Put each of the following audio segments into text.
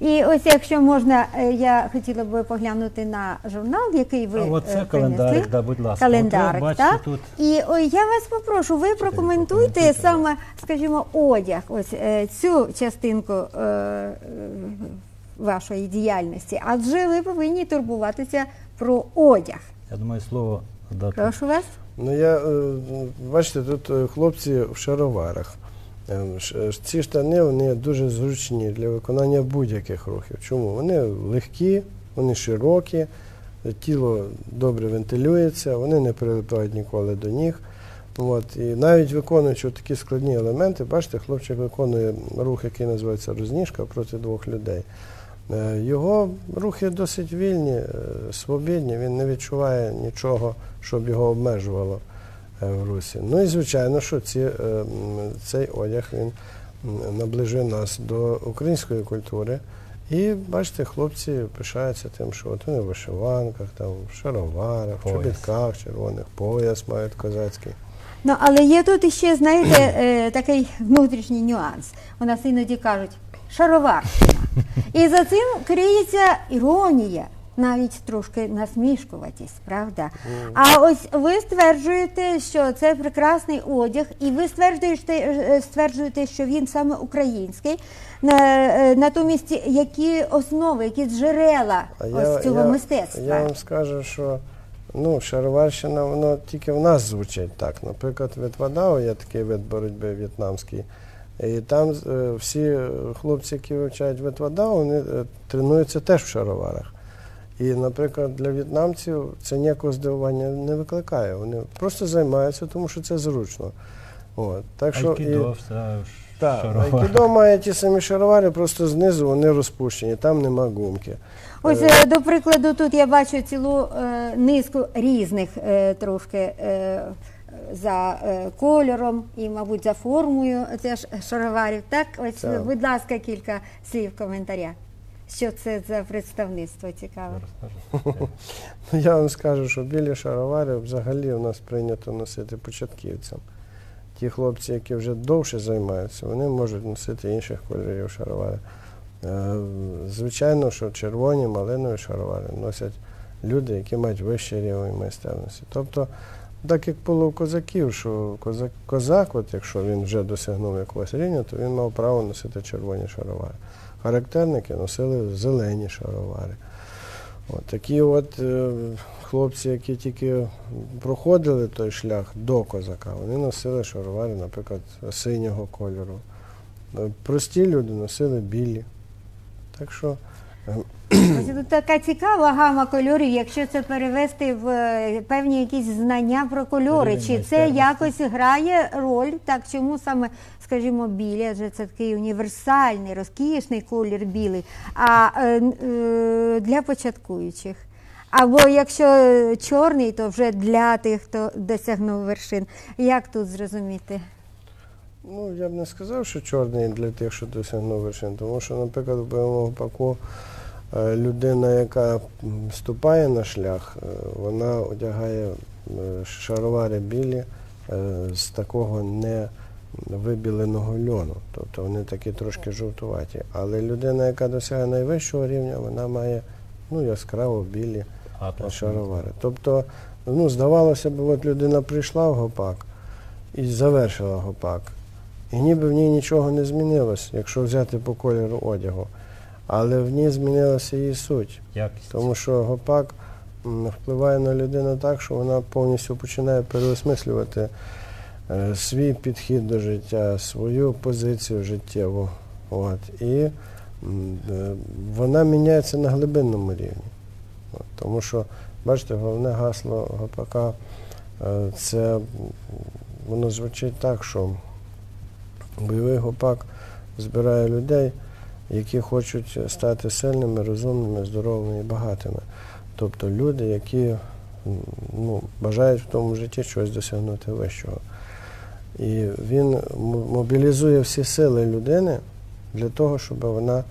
І ось, якщо можна, е, я хотіла би поглянути на журнал, який ви А от це е, календарик, да, будь ласка. Календарик, От так? тут. І ой, я вас попрошу, ви прокоментуйте саме, скажімо, одяг, ось е, цю частинку е, вашої діяльності, адже ви повинні турбуватися про одяг. Я думаю, слово дати. Прошу вас. Ну я бачите, тут хлопці в шароварах. Е, ш- ш- Ці штани вони дуже зручні для виконання будь-яких рухів. Чому? Вони легкі, вони широкі, е, тіло добре вентилюється, вони не прилипають ніколи до ніг. От, і навіть виконуючи такі складні елементи, бачите, хлопчик виконує рух, який називається розніжка проти двох людей. Е, Його рухи досить вільні, е, свобідні, він не відчуває нічого, щоб його обмежувало е, в русі. Ну і звичайно, що ці, е, цей одяг він наближує нас до української культури. І бачите, хлопці пишаються тим, що от вони в вишиванках, там, в шароварах, в чобітках червоних, пояс мають козацький. Ну, але є тут ще, знаєте, е, такий внутрішній нюанс. У нас іноді кажуть шароварщина. І за цим криється іронія, навіть трошки насмішкуватість, правда? А ось ви стверджуєте, що це прекрасний одяг, і ви стверджуєте, е, стверджуєте що він саме український. Е, Натомість, які основи, які джерела ось цього мистецтва? Я вам скажу, що ну, шароварщина, воно тільки в нас звучить так. Наприклад, Ветвадау є такий вид боротьби в'єтнамський. І там е, всі хлопці, які вивчають Ветвадау, вони тренуються теж в шароварах. І, наприклад, для в'єтнамців це ніякого здивування не викликає. Вони просто займаються, тому що це зручно. От. Так що, і- все, так, айкідо має ті самі шаровари, просто знизу вони розпущені, там нема гумки. Ось, Е, е, до прикладу, тут я бачу цілу е, низку різних е, трошки е, за е, кольором і, мабуть, за формою теж шароварів. Так, ось, Так. будь ласка, кілька слів коментаря. Що це за представництво цікаве? Ну, Я вам скажу, що білі шаровари взагалі у нас прийнято носити початківцям. Ті хлопці, які вже довше займаються, вони можуть носити інших кольорів шаровари. Е, Звичайно, що червоні, малинові шаровари носять люди, які мають вищий рівень майстерності. Тобто, так як було у козаків, що козак, козак, от якщо він вже досягнув якогось рівня, то він мав право носити червоні шаровари. Характерники носили зелені шаровари. От такі от е, хлопці, які тільки проходили той шлях до козака, вони носили шаровари, наприклад, синього кольору. Прості люди носили білі. Так що тут така цікава гама кольорів, якщо це перевести в е, певні якісь знання про кольори, чи це якось грає роль, так чому саме, скажімо, білі, адже це такий універсальний, розкішний колір білий, а е, е, для початкуючих. Або якщо чорний, то вже для тих, хто досягнув вершин. Як тут зрозуміти? Ну, я б не сказав, що чорний для тих, що досягнув вершин, тому що, наприклад, в бойовому паку людина, яка м, ступає на шлях, е, вона одягає е, шаровари білі е, з такого не вибіленого льону. Тобто вони такі трошки жовтуваті. Але людина, яка досягає найвищого рівня, вона має ну, яскраво білі шаровари. Тобто, ну, здавалося б, от людина прийшла в гопак і завершила гопак. І ніби в ній нічого не змінилось, якщо взяти по кольору одягу. Але в ній змінилася її суть. Якість. Тому що гопак впливає на людину так, що вона повністю починає переосмислювати е, свій підхід до життя, свою позицію життєву. От. І е, вона міняється на глибинному рівні. От. Тому що, бачите, головне гасло гопака е, це воно звучить так, що бойовий гопак збирає людей, які хочуть стати сильними, розумними, здоровими і багатими. Тобто люди, які ну, бажають в тому житті щось досягнути вищого. І він мобілізує всі сили людини для того, щоб вона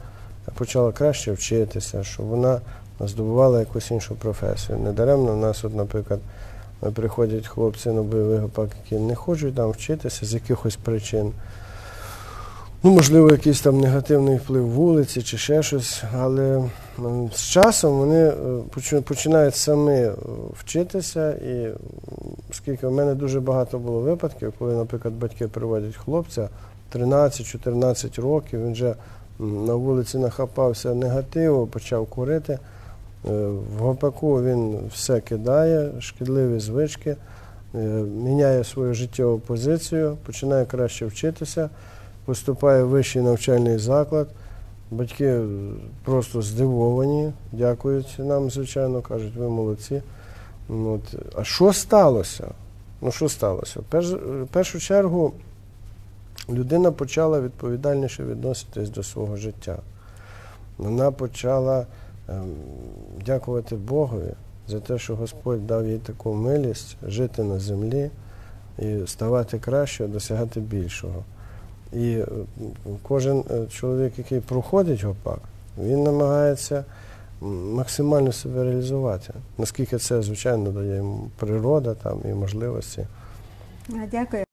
почала краще вчитися, щоб вона здобувала якусь іншу професію. Недаремно в нас, от, наприклад, приходять хлопці на бойовий гопак, які не хочуть там вчитися з якихось причин. Ну, можливо, якийсь там негативний вплив вулиці чи ще щось, але з часом вони е, починають самі е, вчитися. І оскільки в мене дуже багато було випадків, коли, наприклад, батьки приводять хлопця 13-14 років, він вже на вулиці нахапався негативу, почав курити. Е, В гопаку він все кидає, шкідливі звички, міняє свою життєву позицію, починає краще вчитися поступає в вищий навчальний заклад. Батьки просто здивовані, дякують нам, звичайно, кажуть, ви молодці. Ну, От. А що сталося? Ну, що сталося? Перш, в першу чергу людина почала відповідальніше відноситись до свого життя. Вона почала ем, дякувати Богові за те, що Господь дав їй таку милість жити на землі і ставати краще, досягати більшого. І е, кожен е, чоловік, який проходить гопак, він намагається максимально себе реалізувати. Наскільки це, звичайно, дає йому природа там, і можливості. Дякую.